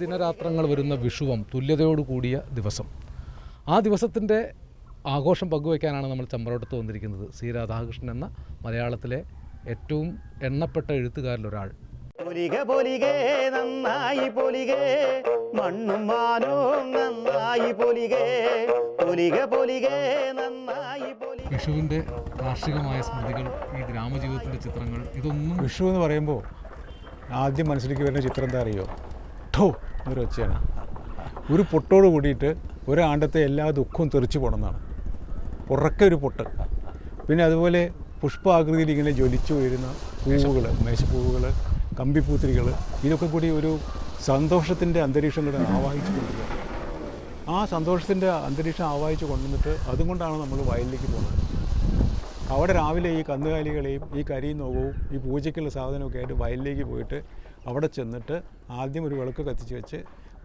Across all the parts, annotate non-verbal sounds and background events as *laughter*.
സമദിനരാത്രങ്ങൾ വരുന്ന വിഷുവം തുല്യതയോട് കൂടിയ ദിവസം. ആ ദിവസത്തിന്റെ ആഘോഷം പങ്കുവയ്ക്കാനാണ് നമ്മൾ ചമ്പറോട്ടത്ത് വന്നിരിക്കുന്നത്. സി രാധാകൃഷ്ണൻ എന്ന മലയാളത്തിലെ ഏറ്റവും എണ്ണപ്പെട്ട എഴുത്തുകാരിലൊരാൾ. പൊലിക പൊലികേ നന്നായി പൊലികേ മണ്ണും മാനവും നന്നായി പൊലികേ പൊലിക പൊലികേ നന്നായി പൊലി വിഷുവിന്റെ കാർഷികമായ സ്മൃതികൾ ഈ ഗ്രാമജീവിതത്തിന്റെ ചിത്രങ്ങൾ ഇതൊന്നും വിഷു എന്ന് പറയുമ്പോൾ ആദ്യം മനസ്സിലേക്ക് വരുന്ന ചിത്രം എന്താ അറിയോ? ഠോ എന്നൊരു ഒച്ചയാണ്. ഒരു പൊട്ടോട് കൂടിയിട്ട് ഒരാണ്ടത്തെ എല്ലാ ദുഃഖവും തെറിച്ചു പോണമെന്നാണ് ഉറക്കെ ഒരു പൊട്ട്. പിന്നെ അതുപോലെ പുഷ്പാകൃതിയിൽ ഇങ്ങനെ ജ്വലിച്ചു വരുന്ന പൂവുകൾ മേശപ്പൂവുകൾ കമ്പിപ്പൂത്തിരികൾ ഇതൊക്കെ കൂടി ഒരു സന്തോഷത്തിന്റെ അന്തരീക്ഷം കൂടെ ആവാഹിച്ചു കൊണ്ടുവരിക ആ സന്തോഷത്തിന്റെ അന്തരീക്ഷം ആവാഹിച്ചു കൊണ്ടുവന്നിട്ട് അതുകൊണ്ടാണ് നമ്മൾ വയലിലേക്ക് പോകുന്നത്. അവിടെ രാവിലെ ഈ കന്നുകാലികളെയും ഈ കരിയും നോകവും ഈ പൂജയ്ക്കുള്ള സാധനമൊക്കെ ആയിട്ട് വയലിലേക്ക് പോയിട്ട് അവിടെ ചെന്നിട്ട് ആദ്യം ഒരു വിളക്ക് കത്തിച്ച് വെച്ച്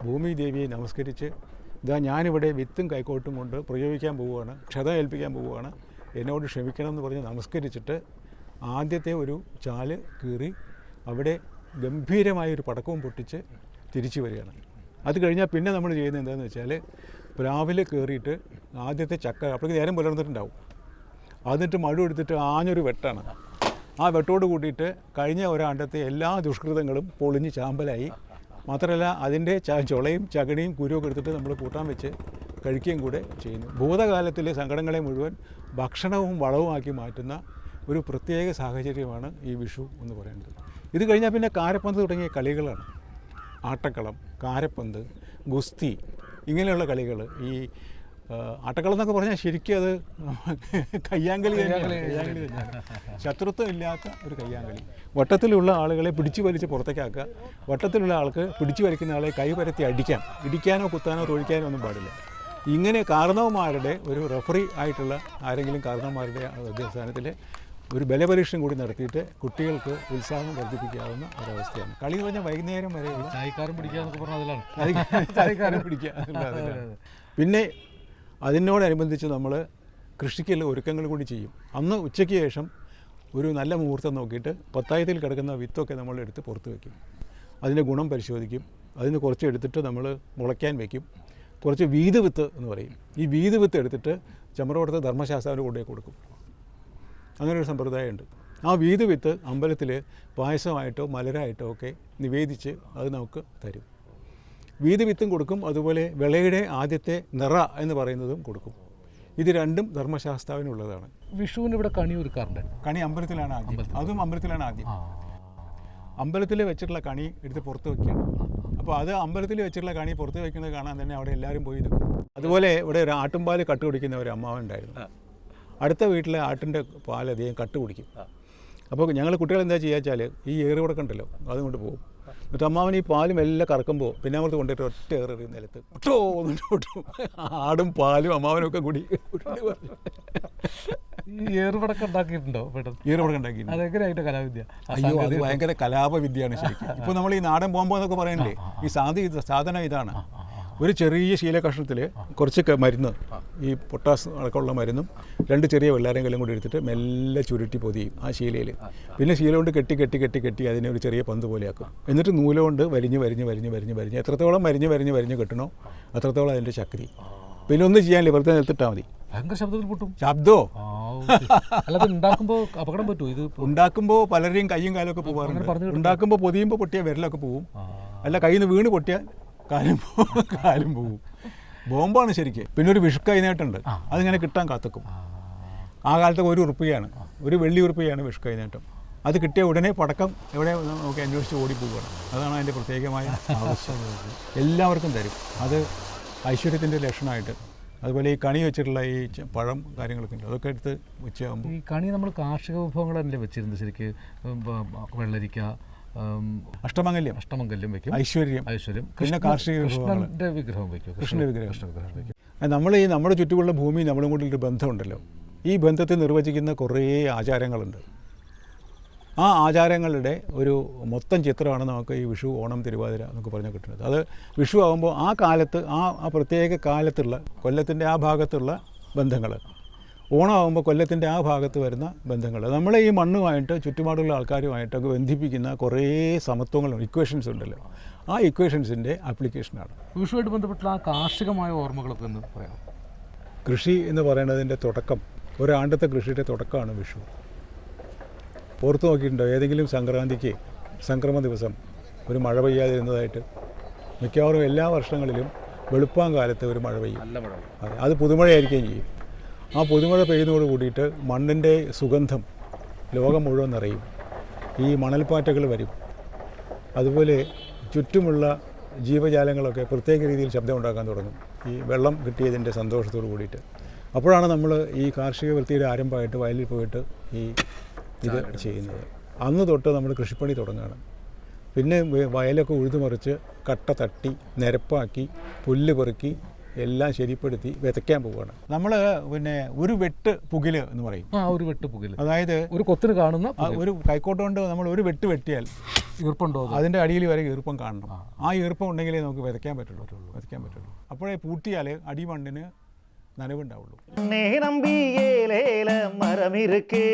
ഭൂമി ദേവിയെ നമസ്കരിച്ച് ഇതാ ഞാനിവിടെ വിത്തും കൈക്കോട്ടും കൊണ്ട് പ്രയോഗിക്കാൻ പോവുകയാണ് ക്ഷത ഏൽപ്പിക്കാൻ പോവുകയാണ് എന്നോട് ക്ഷമിക്കണം എന്ന് പറഞ്ഞ് നമസ്കരിച്ചിട്ട് ആദ്യത്തെ ഒരു ചാൽ കീറി അവിടെ ഗംഭീരമായ ഒരു പടക്കവും പൊട്ടിച്ച് തിരിച്ചു വരികയാണ്. അത് കഴിഞ്ഞാൽ പിന്നെ നമ്മൾ ചെയ്യുന്നത് എന്താണെന്ന് വെച്ചാൽ പ്രാവിൽ കയറിയിട്ട് ആദ്യത്തെ ചക്ക അപ്പോഴേക്ക് നേരം പുലർന്നിട്ടുണ്ടാവും. എന്നിട്ട് മഴ എടുത്തിട്ട് ആഞ്ഞൊരു വെട്ടാണ്. ആ വെട്ടോട് കൂട്ടിയിട്ട് കഴിഞ്ഞ ഒരാണ്ടത്തെ എല്ലാ ദുഷ്കൃതങ്ങളും പൊളിഞ്ഞ് ചാമ്പലായി. മാത്രമല്ല അതിന്റെ ചുളയും ചകടിയും കുരുവൊക്കെ എടുത്തിട്ട് നമ്മൾ കൂട്ടാൻ വെച്ച് കഴിക്കുകയും കൂടെ ചെയ്യുന്നു. ഭൂതകാലത്തിലെ സങ്കടങ്ങളെ മുഴുവൻ ഭക്ഷണവും വളവുമാക്കി മാറ്റുന്ന ഒരു പ്രത്യേക സാഹചര്യമാണ് ഈ വിഷു എന്ന് പറയുന്നത്. ഇത് കഴിഞ്ഞാൽ പിന്നെ കാരപ്പന്ത് തുടങ്ങിയ കളികളാണ്. ആട്ടക്കളം കാരപ്പന്ത് ഗുസ്തി ഇങ്ങനെയുള്ള കളികൾ ഈ ആട്ടക്കളം എന്നൊക്കെ പറഞ്ഞാൽ ശരിക്കും അത് *laughs* കയ്യാങ്കളി കയ്യാങ്കളി ശത്രുത്വം ഇല്ലാത്ത ഒരു കയ്യാങ്കളി. വട്ടത്തിലുള്ള ആളുകളെ പിടിച്ചു വലിച്ച് പുറത്തേക്കാക്കുക. വട്ടത്തിലുള്ള ആൾക്ക് പിടിച്ചു വലിക്കുന്ന ആളെ കൈ പരത്തി അടിക്കാം. ഇടിക്കാനോ കുത്താനോ തൊഴിക്കാനോ ഒന്നും പാടില്ല. ഇങ്ങനെ കാരണവന്മാരുടെ ഒരു റെഫറി ആയിട്ടുള്ള ആരെങ്കിലും കാരണവന്മാരുടെ അധ്യസ്ഥാനത്തിൽ ഒരു ബലപരീക്ഷണം കൂടി നടത്തിയിട്ട് കുട്ടികൾക്ക് ഉത്സാഹം വർദ്ധിപ്പിക്കാവുന്ന ഒരവസ്ഥയാണ്. കളി എന്ന് പറഞ്ഞാൽ വൈകുന്നേരം വരെയുള്ള ചായക്കാരൻ പിടിക്കാന്നൊക്കെ പറഞ്ഞാൽ അതിലാണ്. ചായക്കാരൻ ചായക്കാരെ പിടിക്കുക പിന്നെ അതിനോടനുബന്ധിച്ച് നമ്മൾ കൃഷിക്കുള്ള ഒരുക്കങ്ങൾ കൂടി ചെയ്യും. അന്ന് ഉച്ചയ്ക്ക് ശേഷം ഒരു നല്ല മുഹൂർത്തം നോക്കിയിട്ട് പത്തായത്തിൽ കിടക്കുന്ന വിത്തൊക്കെ നമ്മൾ എടുത്ത് പുറത്ത് വയ്ക്കും അതിന്റെ ഗുണം പരിശോധിക്കും. അതിന് കുറച്ച് എടുത്തിട്ട് നമ്മൾ മുളയ്ക്കാൻ വയ്ക്കും കുറച്ച് വീത് വിത്ത് എന്ന് പറയും. ഈ വീത് വിത്ത് എടുത്തിട്ട് ചമറോടത്ത് ധർമ്മശാസ്താവിന് കൊണ്ടുപോയി കൊടുക്കും. അങ്ങനെ ഒരു സമ്പ്രദായമുണ്ട്. ആ വീത് വിത്ത് അമ്പലത്തിൽ പായസമായിട്ടോ മലരായിട്ടോ ഒക്കെ നിവേദിച്ച് അത് നമുക്ക് തരും. വീത് വിത്തും കൊടുക്കും. അതുപോലെ വിളയുടെ ആദ്യത്തെ നിറ എന്ന് പറയുന്നതും കൊടുക്കും. ഇത് രണ്ടും ധർമ്മശാസ്താവിനുള്ളതാണ്. വിഷുവിന് ഇവിടെ കണി ഒരുക്കാറുണ്ട്. കണി അമ്പലത്തിലാണ് ആദ്യം. അതും അമ്പലത്തിലാണ് ആദ്യം. അമ്പലത്തിൽ വെച്ചിട്ടുള്ള കണി എടുത്ത് പുറത്ത് വയ്ക്കുകയാണ് അപ്പോൾ അത് അമ്പലത്തിൽ വെച്ചിട്ടുള്ള കണി പുറത്ത് വയ്ക്കുന്നത് കാണാൻ തന്നെ അവിടെ എല്ലാവരും പോയി നിൽക്കും. അതുപോലെ ഇവിടെ ഒരു ആട്ടുംപാൽ കട്ട് കുടിക്കുന്ന ഒരു അമ്മാവൻ ഉണ്ടായിരുന്നു. അടുത്ത വീട്ടിലെ ആട്ടിന്റെ പാൽ അധികം കട്ട് കുടിക്കും. അപ്പോൾ ഞങ്ങൾ കുട്ടികൾ എന്താ ചെയ്യുക വെച്ചാൽ ഈ ഏറ് കൊടുക്കണ്ടല്ലോ അതുകൊണ്ട് പോകും. എന്നിട്ട് അമ്മാവൻ ഈ പാലും എല്ലാം കറക്കുമ്പോൾ പിന്നെ അവർക്ക് കൊണ്ടിട്ട് ഒറ്റ ഏറ് നിലത്ത്. ഒട്ടോ ഒട്ടും ആടും പാലും അമ്മാവനും ഒക്കെ കൂടി. ഏറുപടക്കം ഉണ്ടാക്കിയിട്ടുണ്ടോ അതെങ്ങനെയായിട്ട് കലാവിദ്യ? അയ്യോ അത് ഭയങ്കര കലാപവിദ്യയാണ് ശരിക്കും. ഇപ്പോൾ നമ്മൾ ഈ നാടൻ ബോംബ് എന്നൊക്കെ പറയണ്ടേ ഈ സാധി സാധനം ഇതാണ്. ഒരു ചെറിയ ശീല കഷ്ണത്തിൽ കുറച്ച് മരുന്ന് ഈ പൊട്ടാസ് അടക്കമുള്ള മരുന്നും രണ്ട് ചെറിയ വെള്ളാരെങ്കിലും കൂടി എടുത്തിട്ട് മെല്ലെ ചുരുട്ടി പൊതിയും ആ ശീലയിൽ പിന്നെ ശീല കൊണ്ട് കെട്ടി കെട്ടി കെട്ടി കെട്ടി അതിനെ ഒരു ചെറിയ പന്ത് പോലെയാക്കും എന്നിട്ട് നൂല കൊണ്ട് വരിഞ്ഞ് വരിഞ്ഞ് വരിഞ്ഞ് വരിഞ്ഞ് വരിഞ്ഞ് എത്രത്തോളം വരിഞ്ഞ് വരിഞ്ഞ് വരിഞ്ഞ് കെട്ടണോ അത്രത്തോളം അതിന്റെ ശക്തി. പിന്നെ ഒന്നും ചെയ്യാനില്ല? വെറുതെ നിലത്തിട്ടാൽ മതി. ഭയങ്കര ശബ്ദത്തിൽ പൊട്ടും. ശബ്ദോ. അല്ലാതെ ഉണ്ടാക്കുമ്പോൾ അപകടം പറ്റുമോ ഇത് ഉണ്ടാക്കുമ്പോൾ പലരുടെയും കയ്യും കാലൊക്കെ പോകാറുണ്ട്. ഉണ്ടാക്കുമ്പോൾ പൊതിയുമ്പോൾ പൊട്ടിയ വിരലൊക്കെ പോവും. അല്ല കയ്യിൽ നിന്ന് വീണ് പൊട്ടിയാൽ കാലും പോകും കാലം പോകും ബോംബാണ് ശരിക്കും. പിന്നെ ഒരു വിഷു കൈനേട്ടുണ്ട് അതിങ്ങനെ കിട്ടാൻ കാത്തക്കും. ആ. കാലത്ത് ഒരു ഉറുപ്പികയാണ്. ഒരു വെള്ളി ഉറുപ്പികയാണ് വിഷു കൈനേട്ടം. അത് കിട്ടിയ ഉടനെ പടക്കം എവിടെ നമുക്ക് അന്വേഷിച്ച് ഓടിപ്പോവുകയാണ് അതാണ് അതിന്റെ പ്രത്യേകമായ *laughs* ആവശ്യം. എല്ലാവർക്കും തരും. അത് ഐശ്വര്യത്തിന്റെ ലക്ഷണമായിട്ട്. അതുപോലെ ഈ കണി വെച്ചിട്ടുള്ള ഈ പഴം കാര്യങ്ങളൊക്കെ ഉണ്ട്. അതൊക്കെ എടുത്ത് ഉച്ചയാകുമ്പോൾ ഈ കണി നമ്മൾ കാർഷിക വിഭവങ്ങളല്ലേ വെച്ചിരുന്നത്? ശരിക്ക് വെള്ളരിക്ക അഷ്ടമംഗല്യം. അഷ്ടമംഗല്യം വെക്കും. ഐശ്വര്യം. ഐശ്വര്യം. പിന്നെ കാർഷിക കൃഷ്ണന്റെ വിഗ്രഹം വെക്കും. കൃഷ്ണ വിഗ്രഹം. കൃഷ്ണ വിഗ്രഹം വെക്കും. നമ്മൾ ഈ നമ്മുടെ ചുറ്റുമുള്ള ഭൂമി നമ്മളും കൂടി ഒരു ബന്ധമുണ്ടല്ലോ. ഈ ബന്ധത്തെ നിർവചിക്കുന്ന കുറേ ആചാരങ്ങളുണ്ട്. ആ ആചാരങ്ങളുടെ ഒരു മൊത്തം ചിത്രമാണ് നമുക്ക് ഈ വിഷു ഓണം തിരുവാതിര എന്നൊക്കെ പറഞ്ഞ് കിട്ടുന്നത്. അത് വിഷു ആകുമ്പോൾ ആ കാലത്ത് ആ ആ പ്രത്യേക കാലത്തുള്ള കൊല്ലത്തിന്റെ ആ ഭാഗത്തുള്ള ബന്ധങ്ങൾ ഓണമാകുമ്പോൾ കൊല്ലത്തിന്റെ ആ ഭാഗത്ത് വരുന്ന ബന്ധങ്ങൾ നമ്മളെ ഈ മണ്ണുമായിട്ട് ചുറ്റുപാടുള്ള ആൾക്കാരുമായിട്ടൊക്കെ ബന്ധിപ്പിക്കുന്ന കുറേ സമത്വങ്ങളും ഇക്വേഷൻസ് ഉണ്ടല്ലോ. ആ ഇക്വേഷൻസിന്റെ ആപ്ലിക്കേഷനാണ് കൃഷിയുമായിട്ട് ബന്ധപ്പെട്ടുള്ള ആ കാർഷികമായ ഓർമ്മകളൊക്കെ എന്ന് പറയാം കൃഷി എന്ന് പറയുന്നതിന്റെ തുടക്കം ഒരാണ്ടത്തെ കൃഷിയുടെ തുടക്കമാണ് വിഷു. ഓർത്ത് നോക്കിയിട്ടുണ്ടോ? ഏതെങ്കിലും സംക്രാന്തിക്ക് സംക്രമ ദിവസം ഒരു മഴ പെയ്യാതിരുന്നതായിട്ട് മിക്കവാറും എല്ലാ വർഷങ്ങളിലും വെളുപ്പാൻ കാലത്ത് ഒരു മഴ പെയ്യും. അത് പുതുമഴയായിരിക്കുകയും ചെയ്യും. ആ പുതുമഴ പെയ്യുന്നതോട് കൂടിയിട്ട് മണ്ണിന്റെ സുഗന്ധം ലോകം മുഴുവൻ നിറയും. ഈ മണൽപ്പാറ്റകൾ വരും. അതുപോലെ ചുറ്റുമുള്ള ജീവജാലങ്ങളൊക്കെ പ്രത്യേക രീതിയിൽ ശബ്ദം ഉണ്ടാക്കാൻ തുടങ്ങും. ഈ വെള്ളം കിട്ടിയതിന്റെ സന്തോഷത്തോട് കൂടിയിട്ട്. അപ്പോഴാണ് നമ്മൾ ഈ കാർഷിക വൃത്തിയുടെ ആരംഭമായിട്ട് വയലിൽ പോയിട്ട് ഈ ഇത് ചെയ്യുന്നത്. അന്ന് തൊട്ട് നമ്മൾ കൃഷിപ്പണി തുടങ്ങുകയാണ്. പിന്നെ വയലൊക്കെ ഉഴുതുമറിച്ച് കട്ട തട്ടി നിരപ്പാക്കി പുല്ല് പെറുക്കി എല്ലാം ശരിപ്പെടുത്തി വിതയ്ക്കാൻ പോവുകയാണ് നമ്മൾ പിന്നെ ഒരു വെട്ട് പുകില് എന്ന് പറയും ആ ഒരു വെട്ട് പുകയില് അതായത് ഒരു കൊത്തിന് കാണുന്ന ആ ഒരു കൈക്കോട്ട് കൊണ്ട് നമ്മൾ ഒരു വെട്ട് വെട്ടിയാൽ ഈർപ്പുണ്ടോ അത്? അതിൻ്റെ അടിയിൽ വരെ ഈർപ്പം കാണണം ആ ഈർപ്പം ഉണ്ടെങ്കിലേ നമുക്ക് വിതയ്ക്കാൻ പറ്റുള്ളൂ വിതയ്ക്കാൻ പറ്റുള്ളൂ അപ്പോഴേ പൂട്ടിയാൽ അടിമണ്ണിന് നനവുണ്ടാവുള്ളൂ நே நம்பி ஏலேல மரம் இருக்கு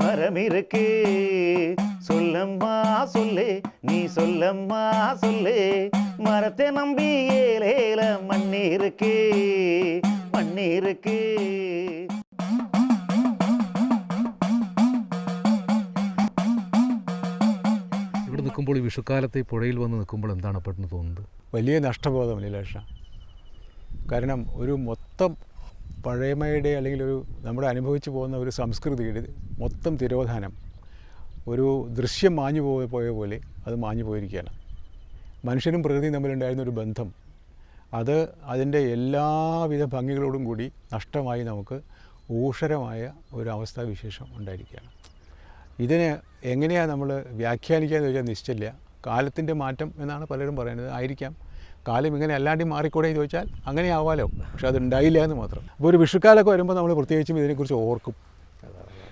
மரம் இருக்கு சொல்லம்மா சொல்லு நீ சொல்லம்மா சொல்லு மரத்தை நம்பி ஏலேல மண் இருக்கு மண் இருக்கு ഇവിടെ നിൽക്കുമ്പോൾ ഈ വിഷുക്കാലത്ത് ഈ പുഴയിൽ വന്ന് നിൽക്കുമ്പോൾ എന്താണ് പെട്ടെന്ന് തോന്നുന്നത് വലിയ നഷ്ടബോധം ലീലേഷ കാരണം ഒരു മൊത്തം പഴയമയുടെ അല്ലെങ്കിൽ ഒരു നമ്മുടെ അനുഭവിച്ചു പോകുന്ന ഒരു സംസ്കൃതിയുടെ മൊത്തം തിരോധാനം ഒരു ദൃശ്യം മാഞ്ഞു പോയ പോയ പോലെ അത് മാഞ്ഞു പോയിരിക്കുകയാണ് മനുഷ്യനും പ്രകൃതിയും തമ്മിലുണ്ടായിരുന്ന ഒരു ബന്ധം. അത് അതിന്റെ എല്ലാവിധ ഭംഗികളോടും കൂടി നഷ്ടമായി നമുക്ക് ഊഷരമായ ഒരു അവസ്ഥാവിശേഷം ഉണ്ടായിരിക്കുകയാണ്. ഇതിനെ എങ്ങനെയാണ് നമ്മൾ വ്യാഖ്യാനിക്കാന്ന് ചോദിച്ചാൽ നിശ്ചയില്ല. കാലത്തിന്റെ മാറ്റം എന്നാണ് പലരും പറയുന്നത്. ആയിരിക്കാം. കാലം ഇങ്ങനെ അല്ലാണ്ട് മാറിക്കൂടെ എന്ന് ചോദിച്ചാൽ അങ്ങനെ ആവാലോ. പക്ഷെ അത് ഉണ്ടായില്ല എന്ന് മാത്രം. അപ്പോൾ ഒരു വിഷുക്കാലമൊക്കെ വരുമ്പോൾ നമ്മൾ പ്രത്യേകിച്ചും ഇതിനെക്കുറിച്ച് ഓർക്കും.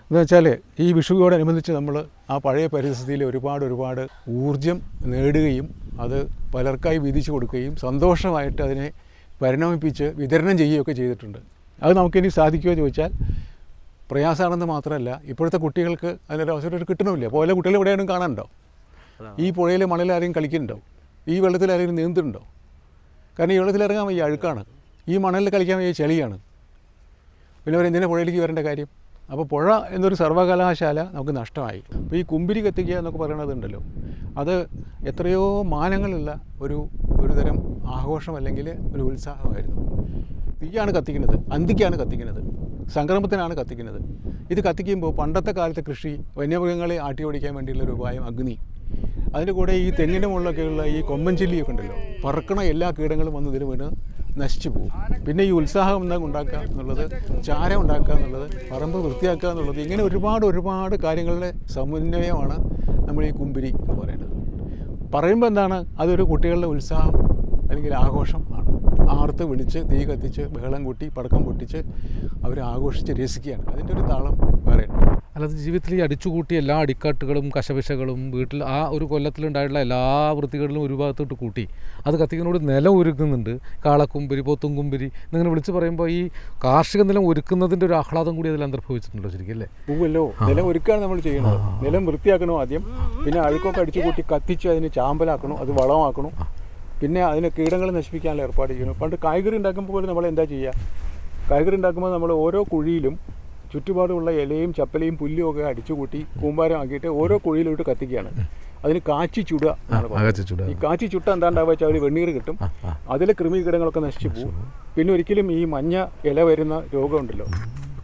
എന്ന് വെച്ചാൽ ഈ വിഷുവിയോടനുബന്ധിച്ച് നമ്മൾ ആ പഴയ പരിസ്ഥിതിയിൽ ഒരുപാട് ഒരുപാട് ഊർജം നേടുകയും അത് പലർക്കായി വിധിച്ചു കൊടുക്കുകയും സന്തോഷമായിട്ട് അതിനെ പരിണമിപ്പിച്ച് വിതരണം ചെയ്യുകയൊക്കെ ചെയ്തിട്ടുണ്ട്. അത് നമുക്കിനി സാധിക്കുമോ എന്ന് ചോദിച്ചാൽ പ്രയാസമാണെന്ന് മാത്രമല്ല ഇപ്പോഴത്തെ കുട്ടികൾക്ക് അതിനൊരു അവസരം കിട്ടണമില്ല. പോലെ കുട്ടികൾ എവിടെയാണ് കാണാനുണ്ടോ? ഈ പുഴയിലെ മണലിൽ ആരെങ്കിലും കളിക്കുന്നുണ്ടോ? ഈ വെള്ളത്തിൽ ആരെങ്കിലും നീന്തുന്നുണ്ടോ? കാരണം ഈ വെള്ളത്തിൽ ഇറങ്ങാൻ വയ്യ അഴുക്കാണ്. ഈ മണലിൽ കളിക്കാൻ വയ്യ ചെളിയാണ്. പിന്നെ അവർ എന്തിനാ പുഴയിലേക്ക് വരേണ്ട കാര്യം? അപ്പോൾ പുഴ എന്നൊരു സർവകലാശാല നമുക്ക് നഷ്ടമായി. അപ്പോൾ ഈ കുമ്പിരി കത്തിക്കുക എന്നൊക്കെ പറയണതുണ്ടല്ലോ. അത് എത്രയോ മാനങ്ങളുള്ള ഒരു ഒരു തരം ആഘോഷം അല്ലെങ്കിൽ ഒരു ഉത്സാഹമായിരുന്നു. തീയാണ് കത്തിക്കുന്നത്. അന്തിക്കാണ് കത്തിക്കുന്നത്. സംക്രമത്തിനാണ് കത്തിക്കുന്നത്. ഇത് കത്തിക്കുമ്പോൾ പണ്ടത്തെ കാലത്തെ കൃഷി വന്യമൃഗങ്ങളെ ആട്ടി ഓടിക്കാൻ വേണ്ടിയുള്ള ഒരു ഉപായം അഗ്നി. അതിന്റെ കൂടെ ഈ തെങ്ങിന്റെ മുകളിലൊക്കെയുള്ള ഈ കൊമ്പൻ ചില്ലിയൊക്കെ ഉണ്ടല്ലോ. പറക്കണ എല്ലാ കീടങ്ങളും വന്ന് ഇതിന് വീണ് നശിച്ചു പോകും പിന്നെ ഈ ഉത്സാഹം എന്താ ഉണ്ടാക്കുക എന്നുള്ളത് ചാരം ഉണ്ടാക്കുക എന്നുള്ളത് പറമ്പ് വൃത്തിയാക്കുക എന്നുള്ളത് ഇങ്ങനെ ഒരുപാട് ഒരുപാട് കാര്യങ്ങളുടെ സമന്വയമാണ് നമ്മൾ ഈ കുമ്പിരി എന്ന് പറയുന്നത്. പറയുമ്പോൾ എന്താണ്? അതൊരു കുട്ടികളുടെ ഉത്സാഹം അല്ലെങ്കിൽ ആഘോഷം. ആർത്ത് വിളിച്ച് തീ കത്തിച്ച് ബഹളം കൂട്ടി പടക്കം പൊട്ടിച്ച് അവർ ആഘോഷിച്ച് രസിക്കുകയാണ്. അതിന്റെ ഒരു താളം വേറെ. അല്ലാതെ ജീവിതത്തിൽ ഈ അടിച്ചുകൂട്ടി എല്ലാ അടിക്കാട്ടുകളും കശപിശകളും വീട്ടിൽ ആ ഒരു കൊല്ലത്തിലുണ്ടായിട്ടുള്ള എല്ലാ വൃത്തികളിലും ഒരു ഭാഗത്തോട്ട് കൂട്ടി. അത് കത്തിക്കുന്നതോട് നിലം ഒരുക്കുന്നുണ്ട്. കാളക്കുമ്പരി പോത്തുംകുമ്പരി എന്നിങ്ങനെ വിളിച്ച് പറയുമ്പോൾ ഈ കാർഷിക നിലം ഒരുക്കുന്നതിന്റെ ഒരു ആഹ്ലാദം കൂടി അതിൽ അന്തർഭവിച്ചിട്ടുണ്ടോ ശരിക്കും അല്ലേ? പൂവല്ലോ നിലം ഒരുക്കുകയാണ് നമ്മൾ ചെയ്യുന്നത് നിലം വൃത്തിയാക്കണോ ആദ്യം? പിന്നെ അഴുക്കൊക്കെ അടിച്ചു കൂട്ടി കത്തിച്ച് അതിന് ചാമ്പലാക്കണോ? അത് വളമാക്കണോ? പിന്നെ അതിന് കീടങ്ങൾ നശിപ്പിക്കാനുള്ള ഏർപ്പാട് ചെയ്യണം പണ്ട് കായ്കറി ഉണ്ടാക്കുമ്പോൾ പോലും നമ്മൾ എന്താ ചെയ്യുക? കായ്കറി ഉണ്ടാക്കുമ്പോൾ നമ്മൾ ഓരോ കുഴിയിലും ചുറ്റുപാടുമുള്ള ഇലയും ചപ്പലയും പുല്ലും ഒക്കെ അടിച്ചു കൂമ്പാരം ആക്കിയിട്ട് ഓരോ കുഴിയിലോട്ട് കത്തിക്കുകയാണ്. അതിന് കാച്ചി ചുടുക ഈ കാച്ചി ചുട്ട എന്താണ്ടാവുക വെച്ചാൽ ഒരു വെണ്ണീർ കിട്ടും. അതിലെ കൃമികീടങ്ങളൊക്കെ നശിച്ചു പോകും. പിന്നെ ഒരിക്കലും ഈ മഞ്ഞ ഇല വരുന്ന രോഗമുണ്ടല്ലോ.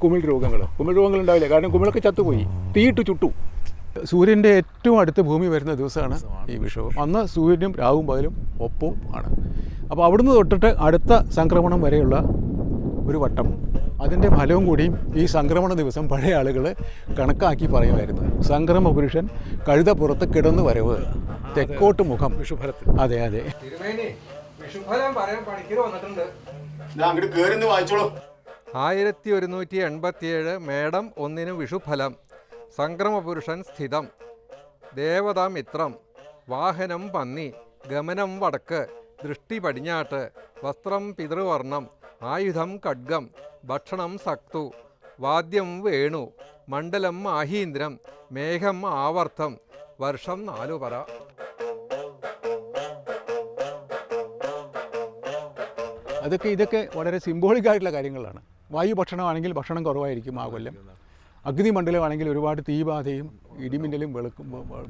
കുമിൾ രോഗങ്ങൾ. കുമിൾ രോഗങ്ങൾ ഉണ്ടാവില്ല? കാരണം കുമിളൊക്കെ ചത്തുപോയി. തീയിട്ട് ചുട്ടു. സൂര്യന്റെ ഏറ്റവും അടുത്ത ഭൂമി വരുന്ന ദിവസമാണ് ഈ വിഷു. അന്ന് സൂര്യനും രാവും പകലും ഒപ്പവും ആണ്. അപ്പോൾ അവിടുന്ന് തൊട്ടിട്ട് അടുത്ത സംക്രമണം വരെയുള്ള ഒരു വട്ടം. അതിന്റെ ഫലവും കൂടിയും ഈ സംക്രമണ ദിവസം പഴയ ആളുകൾ കണക്കാക്കി പറയുമായിരുന്നു. സംക്രമ പുരുഷൻ കഴുത പുറത്ത് കിടന്നു വരവ്. തെക്കോട്ട് മുഖം. വിഷുഫലത്തിൽ. അതെ അതെ. തിരുമേനി വിഷുഫലം പറയാൻ പണിക്കർ വന്നിട്ടുണ്ട്. അങ്ങോട്ട് കേറി വായിച്ചോളൂ. ആയിരത്തി ഒരുന്നൂറ്റി എൺപത്തിയേഴ് മേടം ഒന്നിന് വിഷുഫലം. സംക്രമപുരുഷൻ സ്ഥിതം. ദേവതാമിത്രം വാഹനം പന്നി ഗമനം വടക്ക് ദൃഷ്ടി പടിഞ്ഞാട്ട് വസ്ത്രം പിതൃവർണം ആയുധം ഖഡ്ഗം ഭക്ഷണം സക്തു വാദ്യം വേണു മണ്ഡലം മാഹീന്ദ്രം മേഘം ആവർത്തം വർഷം നാലു പറ. അതൊക്കെ ഇതൊക്കെ വളരെ സിംബോളിക് ആയിട്ടുള്ള കാര്യങ്ങളാണ്. വായു ഭക്ഷണമാണെങ്കിൽ ഭക്ഷണം കുറവായിരിക്കും ആ കൊല്ലം. അഗ്നിമണ്ഡലമാണെങ്കിൽ ഒരുപാട് തീബാധയും ഇടിമിന്നലും വെളുക്കും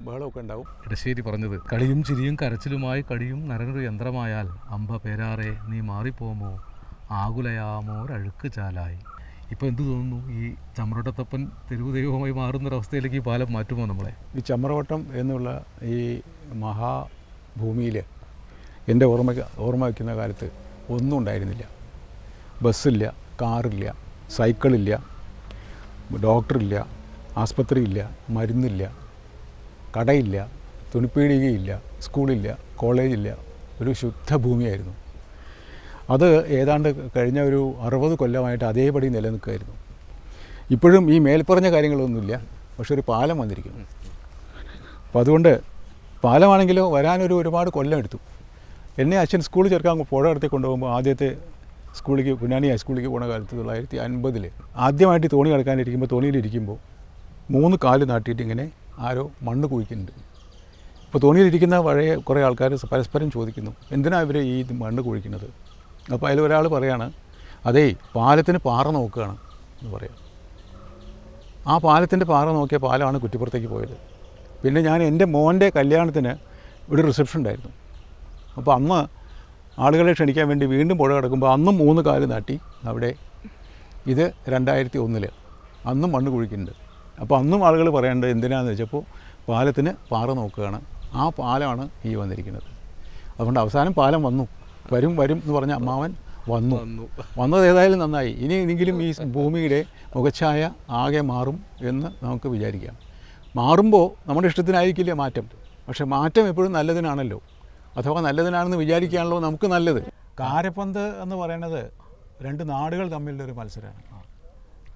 ബഹളമൊക്കെ ഉണ്ടാവും. ഇടശ്ശേരി പറഞ്ഞത് കളിയും ചിരിയും കരച്ചിലുമായി കടിയും നരനൊരു യന്ത്രമായാൽ അമ്പ പേരാറെ നീ മാറിപ്പോമോ? ആകുലയാമോരഴുക്ക് ചാലായി. ഇപ്പോൾ എന്ത് തോന്നുന്നു? ഈ ചമ്രവട്ടത്തപ്പൻ തെരുവ് ദൈവമായി മാറുന്നൊരവസ്ഥയിലേക്ക് ഈ പാലം മാറ്റുമോ നമ്മളെ? ഈ ചമ്രവട്ടം എന്നുള്ള ഈ മഹാഭൂമിയിൽ എന്റെ ഓർമ്മ ഓർമ്മ വയ്ക്കുന്ന കാലത്ത് ഒന്നും ഉണ്ടായിരുന്നില്ല. ബസ്സില്ല കാറില്ല സൈക്കിളില്ല ഡോക്ടറില്ല ആസ്പത്രിയില്ല മരുന്നില്ല കടയില്ല തുണിപ്പീടികയില്ല സ്കൂളില്ല കോളേജില്ല ഒരു ശുദ്ധ ഭൂമിയായിരുന്നു അത് ഏതാണ്ട് കഴിഞ്ഞ ഒരു അറുപത് കൊല്ലമായിട്ട് അതേപടി നിലനിൽക്കുമായിരുന്നു ഇപ്പോഴും ഈ മേൽപ്പറഞ്ഞ കാര്യങ്ങളൊന്നുമില്ല പക്ഷെ ഒരു പാലം വന്നിരിക്കുന്നു. അപ്പോൾ അതുകൊണ്ട് പാലമാണെങ്കിലോ വരാനൊരു ഒരുപാട് കൊല്ലം എടുത്തു. എന്നെ അച്ഛൻ സ്കൂളിൽ ചേർക്കാൻ പുഴ അടുത്ത് കൊണ്ടുപോകുമ്പോൾ ആദ്യത്തെ സ്കൂളിലേക്ക് കുഞ്ഞാണി ഹൈസ്കൂളിലേക്ക് പോണ കാലത്ത് തൊള്ളായിരത്തി അൻപതിൽ ആദ്യമായിട്ട് തോണി കിടക്കാനിരിക്കുമ്പോൾ തോണിയിലിരിക്കുമ്പോൾ മൂന്ന് കാൽ നാട്ടിയിട്ട് ഇങ്ങനെ ആരോ മണ്ണ് കുഴിക്കുന്നുണ്ട്. അപ്പോൾ തോണിയിലിരിക്കുന്ന പഴയ കുറേ ആൾക്കാർ പരസ്പരം ചോദിക്കുന്നു എന്തിനാണ് ഇവർ ഈ മണ്ണ് കുഴിക്കുന്നത്? അപ്പോൾ അതിൽ ഒരാൾ പറയാണ് അതേ പാലത്തിന് പാറ നോക്കുകയാണ് എന്ന് പറയാം. ആ പാലത്തിന്റെ പാറ നോക്കിയ പാലമാണ് കുറ്റിപ്പുറത്തേക്ക് പോയത്. പിന്നെ ഞാൻ എന്റെ മോന്റെ കല്യാണത്തിന് ഒരു റിസപ്ഷൻ ഉണ്ടായിരുന്നു അപ്പോൾ അന്ന് ആളുകളെ ക്ഷണിക്കാൻ വേണ്ടി വീണ്ടും പുഴ കിടക്കുമ്പോൾ അന്നും മൂന്ന് കാൽ നാട്ടി. അവിടെ ഇത് രണ്ടായിരത്തി ഒന്നിൽ അന്നും മണ്ണ് കുഴിക്കുന്നുണ്ട്. അപ്പോൾ അന്നും ആളുകൾ പറയേണ്ടത് എന്തിനാണെന്ന് വെച്ചപ്പോൾ പാലത്തിന് പാറ നോക്കുകയാണ്. ആ പാലമാണ് ഈ വന്നിരിക്കുന്നത്. അതുകൊണ്ട് അവസാനം പാലം വന്നു. വരും വരും എന്ന് പറഞ്ഞ അമ്മാവൻ വന്നു. വന്നത് ഏതായാലും നന്നായി. ഇനി എങ്കിലും ഈ ഭൂമിയുടെ മുഖച്ഛായ ആകെ മാറും എന്ന് നമുക്ക് വിചാരിക്കാം. മാറുമ്പോൾ നമ്മുടെ ഇഷ്ടത്തിനായിരിക്കില്ല മാറ്റം? പക്ഷേ മാറ്റം എപ്പോഴും നല്ലതിനാണല്ലോ. അഥവാ നല്ലതിനാണെന്ന് വിചാരിക്കുകയാണല്ലോ നമുക്ക് നല്ലത്. കാരപ്പന്ത് എന്ന് പറയുന്നത് രണ്ട് നാടുകൾ തമ്മിലുള്ള ഒരു മത്സരമാണ്.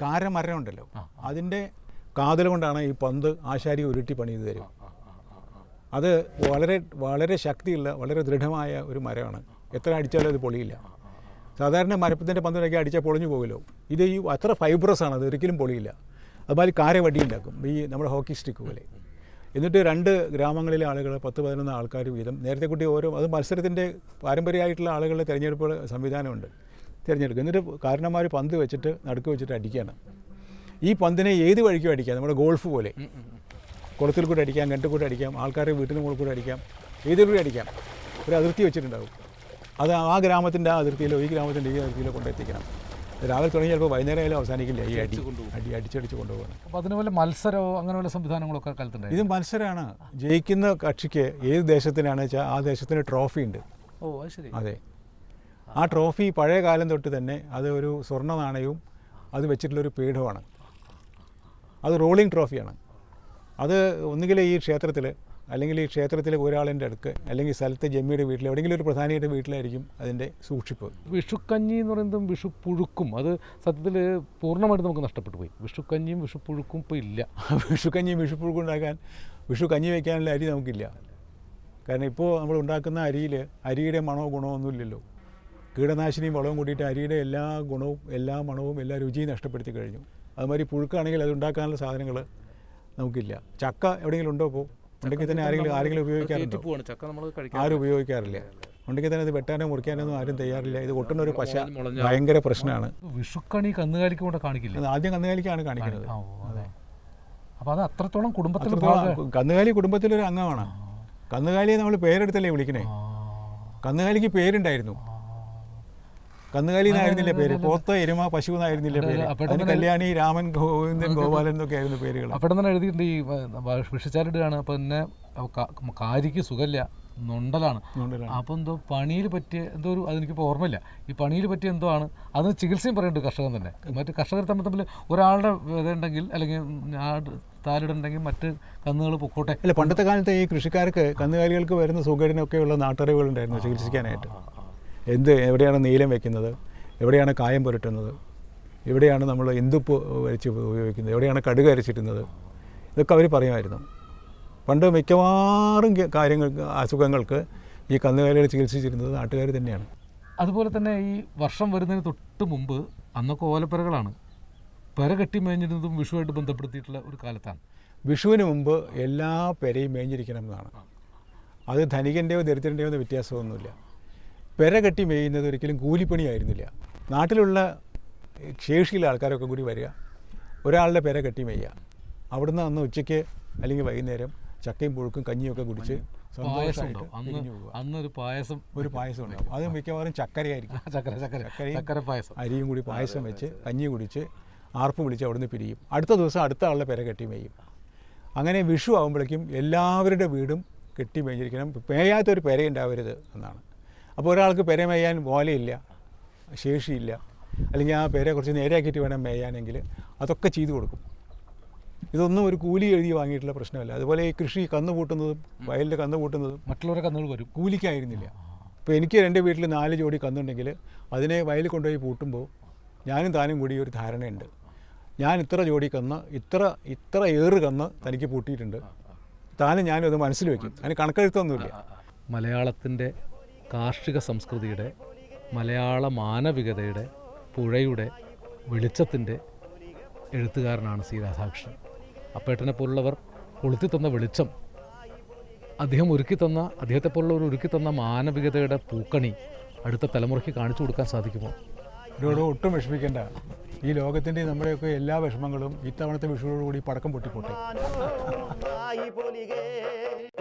കാരമരം ഉണ്ടല്ലോ അതിന്റെ കാതൽ കൊണ്ടാണ് ഈ പന്ത് ആശാരി ഉരുട്ടി പണിത് തരും. അത് വളരെ വളരെ ശക്തിയുള്ള വളരെ ദൃഢമായ ഒരു മരമാണ്. എത്ര അടിച്ചാലും അത് പൊളിയില്ല. സാധാരണ മരപ്പത്തിന്റെ പന്തിനൊക്കെ അടിച്ചാൽ പൊളിഞ്ഞു പോകുമല്ലോ ഇത് ഈ അത്ര ഫൈബ്രസ് ആണ് അത് ഒരിക്കലും പൊളിയില്ല. അതുപോലെ കാര വടി ഉണ്ടാക്കും ഈ നമ്മുടെ ഹോക്കി സ്റ്റിക്ക് പോലെ. എന്നിട്ട് രണ്ട് ഗ്രാമങ്ങളിലെ ആളുകൾ പത്ത് പതിനൊന്ന് ആൾക്കാർ വീതം. നേരത്തെ കുട്ടി ഓരോ അത് മത്സരത്തിന്റെ പാരമ്പര്യമായിട്ടുള്ള ആളുകളുടെ തിരഞ്ഞെടുപ്പ് സംവിധാനമുണ്ട് തിരഞ്ഞെടുക്കും എന്നിട്ട് കാരണന്മാർ പന്ത് വെച്ചിട്ട് നടുക്ക് വെച്ചിട്ട് അടിക്കുകയാണ്. ഈ പന്തിനെ ഏത് വഴിക്കും അടിക്കാം? നമ്മുടെ ഗോൾഫ് പോലെ. കുളത്തിൽ കൂടെ അടിക്കാം കെട്ടിൽ കൂടെ അടിക്കാം ആൾക്കാരുടെ വീട്ടിന് മുകളിൽ കൂടെ അടിക്കാം ഏതിൽ കൂടെ അടിക്കാം? ഒരു അതിർത്തി വെച്ചിട്ടുണ്ടാവും. അത് ആ ഗ്രാമത്തിന്റെ ആ അതിർത്തിയിലോ ഈ ഗ്രാമത്തിന്റെ ഈ അതിർത്തിയിലോ കൊണ്ടെത്തിക്കണം. രാവിലെ തുടങ്ങി ചിലപ്പോൾ വൈകുന്നേരം ആയാലും അവസാനിക്കില്ല. ഈ അടി അടി അടിച്ചടിച്ച് കൊണ്ടുപോകണം. അപ്പോൾ അതിനുപോലെ മത്സരമോ അങ്ങനെയുള്ള സംവിധാനങ്ങളൊക്കെ കാലത്തുണ്ട് ഇത് മത്സരമാണ് ജയിക്കുന്ന കക്ഷിക്ക് ഏത് ദേശത്തിനാണ് വെച്ചാൽ ആ ദേശത്തിന് ട്രോഫി ഉണ്ട്. ഓ അത് ശരി. അതെ. ആ ട്രോഫി പഴയ കാലം തൊട്ട് തന്നെ അത് ഒരു സ്വർണ നാണയവും അത് വെച്ചിട്ടുള്ളൊരു പീഠമാണ് അത് റോളിംഗ് ട്രോഫിയാണ്. അത് ഒന്നുകിൽ ഈ ക്ഷേത്രത്തിൽ അല്ലെങ്കിൽ ഈ ക്ഷേത്രത്തിലെ ഒരാളിന്റെ അടുക്ക് അല്ലെങ്കിൽ സ്ഥലത്തെ ജമ്മിയുടെ വീട്ടിൽ എവിടെയെങ്കിലും ഒരു പ്രധാനിയുടെ വീട്ടിലായിരിക്കും അതിന്റെ സൂക്ഷിപ്പ്. വിഷുക്കഞ്ഞി എന്ന് പറയുന്നതും വിഷുപ്പുഴുക്കും അത് സത്യത്തിൽ പൂർണമായിട്ട് നമുക്ക് നഷ്ടപ്പെട്ടു പോയി. വിഷുക്കഞ്ഞിയും വിഷുപ്പുഴുക്കും ഇപ്പോൾ ഇല്ല. *laughs* വിഷുക്കഞ്ഞിയും വിഷുപ്പുഴുക്കും ഉണ്ടാക്കാൻ വിഷു കഞ്ഞി വയ്ക്കാനുള്ള അരി നമുക്കില്ല. കാരണം ഇപ്പോൾ നമ്മൾ ഉണ്ടാക്കുന്ന അരിയിൽ അരിയുടെ മണമോ ഗുണമോ ഒന്നുമില്ലല്ലോ. കീടനാശിനിയും വളവും കൂട്ടിയിട്ട് അരിയുടെ എല്ലാ ഗുണവും എല്ലാ മണവും എല്ലാ രുചിയും നഷ്ടപ്പെടുത്തി കഴിഞ്ഞു. അതുമാതിരി പുഴുക്കാണെങ്കിൽ അത് ഉണ്ടാക്കാനുള്ള സാധനങ്ങൾ നമുക്കില്ല. ചക്ക എവിടെയെങ്കിലും ഉണ്ടോ ഇപ്പോൾ ഉണ്ടെങ്കിൽ തന്നെ ആരെങ്കിലും ആരെങ്കിലും ഉപയോഗിക്കാറുണ്ടോ? ചക്ക നമ്മൾ ആരും ഉപയോഗിക്കാറില്ല. ഉണ്ടെങ്കിൽ തന്നെ ഇത് വെട്ടാനോ മുറിക്കാനോ ഒന്നും ആരും തയ്യാറില്ല. ഇത് ഒട്ടുന്ന ഒരു പശ ഭയങ്കര പ്രശ്നമാണ്. വിഷുക്കണി കന്നുകാലിക്ക് കൊണ്ട് കാണിക്കില്ല? ആദ്യം കന്നുകാലിക്കാണ് കാണിക്കുന്നത്. അപ്പൊ അതെ. അപ്പോൾ അത് അത്രത്തോളം കുടുംബത്തിൽ കന്നുകാലി കുടുംബത്തിലൊരു അംഗമാണ്. കന്നുകാലിയെ നമ്മൾ പേരെടുത്തല്ലേ വിളിക്കണേ? കന്നുകാലിക്ക് പേരുണ്ടായിരുന്നു. കന്നുകാലി എന്നായിരുന്നില്ല പേര്? പോത്ത എരുമ പശു എന്നായിരുന്നില്ല പേര്? അപ്പം അതിന് കല്യാണി രാമൻ ഗോവിന്ദൻ ഗോപാലൻ എന്നൊക്കെ ആയിരുന്നു പേരുകൾ അവിടെ തന്നെ എഴുതിയിട്ടുണ്ട് ഈ വിഷച്ചാലിടുകയാണ് അപ്പം പിന്നെ കാരിക്ക് സുഖമില്ല. നൊണ്ടലാണ്. അപ്പോൾ എന്തോ പണിയിൽ പറ്റിയ എന്തോ ഒരു അതെനിക്കിപ്പോൾ ഓർമ്മയില്ല. ഈ പണിയിൽ പറ്റിയ എന്തോ ആണ്. അത് ചികിത്സയും പറയുന്നുണ്ട് കർഷകൻ തന്നെ. മറ്റ് കർഷകർ തമ്മിൽ തമ്മിൽ ഒരാളുടെ ഇതുണ്ടെങ്കിൽ അല്ലെങ്കിൽ താലിടുണ്ടെങ്കിൽ മറ്റ് കന്നുകൾ പൊക്കോട്ടെ. അല്ല പണ്ടത്തെ കാലത്ത് ഈ കൃഷിക്കാർക്ക് കന്നുകാലികൾക്ക് വരുന്ന സുഖടിനൊക്കെയുള്ള നാട്ടറിവുകളുണ്ടായിരുന്നു ചികിത്സിക്കാനായിട്ട്. എന്ത് എവിടെയാണ് നീലം വെക്കുന്നത്? എവിടെയാണ് കായം പുരട്ടുന്നത്? എവിടെയാണ് നമ്മൾ എന്തുപ്പ് വരച്ച് ഉപയോഗിക്കുന്നത്? എവിടെയാണ് കടുക് അരച്ചിട്ടുന്നത് ഇതൊക്കെ അവർ പറയുമായിരുന്നു. പണ്ട് മിക്കവാറും കാര്യങ്ങൾ കാര്യങ്ങൾക്ക് അസുഖങ്ങൾക്ക് ഈ കന്നുകാലികൾ ചികിത്സിച്ചിരുന്നത് നാട്ടുകാർ തന്നെയാണ്. അതുപോലെ തന്നെ ഈ വർഷം വരുന്നതിന് തൊട്ട് മുമ്പ് അന്നൊക്കെ ഓലപ്പുരകളാണ്. പെര കെട്ടി മേഞ്ഞിരുന്നതും വിഷുവായിട്ട് ബന്ധപ്പെടുത്തിയിട്ടുള്ള ഒരു കാലത്താണ്. വിഷുവിന് മുമ്പ് എല്ലാ പെരയും മേഞ്ഞിരിക്കണം എന്നാണ്. അത് ധനികന്റെയോ ദരിദ്രന്റെയോ വ്യത്യാസമൊന്നുമില്ല. പെര കെട്ടി മേയുന്നത് ഒരിക്കലും കൂലിപ്പണിയായിരുന്നില്ല. നാട്ടിലുള്ള ശേഷിയുള്ള ആൾക്കാരൊക്കെ കൂടി വരിക. ഒരാളുടെ പെര കെട്ടി മേയുക. അവിടുന്ന് അന്ന് ഉച്ചയ്ക്ക് അല്ലെങ്കിൽ വൈകുന്നേരം ചക്കയും പുഴുക്കും കഞ്ഞിയൊക്കെ കുടിച്ച് അന്നൊരു പായസം ഒരു പായസം ഉണ്ടാവും. അത് മിക്കവാറും ചക്കരയായിരിക്കും. ചക്കര ചക്കര. ചക്കരയും ചക്കര പായസം. അരിയും കൂടി പായസം വെച്ച് കഞ്ഞി കുടിച്ച് ആർപ്പ് വിളിച്ച് അവിടുന്ന് പിരിയും. അടുത്ത ദിവസം അടുത്ത ആളുടെ പെര കെട്ടി മേയും. അങ്ങനെ വിഷു ആകുമ്പോഴേക്കും എല്ലാവരുടെ വീടും കെട്ടി മേഞ്ഞിരിക്കണം. മേയാത്തൊരു പെര ഉണ്ടാവരുത് എന്നാണ്. അപ്പോൾ ഒരാൾക്ക് പെര മേയാൻ ഓലയില്ല ശേഷിയില്ല അല്ലെങ്കിൽ ആ പെരെ കുറച്ച് നേരെയാക്കിയിട്ട് വേണം മേയാനെങ്കിൽ അതൊക്കെ ചെയ്തു കൊടുക്കും. ഇതൊന്നും ഒരു കൂലി എഴുതി വാങ്ങിയിട്ടുള്ള പ്രശ്നമല്ല. അതുപോലെ ഈ കൃഷി കന്ന് കൂട്ടുന്നതും വയലിൽ കന്ന് കൂട്ടുന്നതും മറ്റുള്ളവരെ കന്നുകൾ വരും. കൂലിക്കായിരുന്നില്ല. ഇപ്പോൾ എനിക്ക് എന്റെ വീട്ടിൽ നാല് ജോഡി കന്നുണ്ടെങ്കിൽ അതിനെ വയലിൽ കൊണ്ടുപോയി പൂട്ടുമ്പോൾ ഞാനും താനും കൂടി ഒരു ധാരണയുണ്ട്. ഞാൻ ഇത്ര ജോഡി കന്ന് ഇത്ര ഇത്ര ഏറ് കന്ന് തനിക്ക് പൂട്ടിയിട്ടുണ്ട്. താനും ഞാനും അത് മനസ്സിൽ വയ്ക്കും. അതിന് കണക്കെഴുത്തൊന്നുമില്ല. മലയാളത്തിന്റെ കാർഷിക സംസ്കൃതിയുടെ മലയാള മാനവികതയുടെ പുഴയുടെ വെളിച്ചത്തിന്റെ എഴുത്തുകാരനാണ് സി രാധാകൃഷ്ണൻ. അപ്പേട്ടനെ പോലുള്ളവർ കൊളുത്തി തന്ന വെളിച്ചം അദ്ദേഹം ഒരുക്കി തന്ന അദ്ദേഹത്തെ പോലുള്ളവർ ഒരുക്കി തന്ന മാനവികതയുടെ പൂക്കണി അടുത്ത തലമുറയ്ക്ക് കാണിച്ചു കൊടുക്കാൻ സാധിക്കുമോ? ഇവരോട് ഒട്ടും വിഷമിക്കേണ്ട. ഈ ലോകത്തിന്റെ നമ്മുടെയൊക്കെ എല്ലാ വിഷമങ്ങളും ഇത്തവണത്തെ വിഷുവോടുകൂടി പടക്കം പൊട്ടിപ്പോട്ടെ.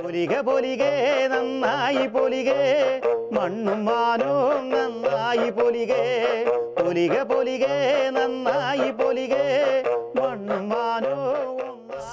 പൊലിക പൊലികേ നന്നായി പൊലികേ. മണ്ണും മാനവും നന്നായി പൊലികേ. പൊലിക പൊലികേ നന്നായി പൊലികേ. മണ്ണും മാനവും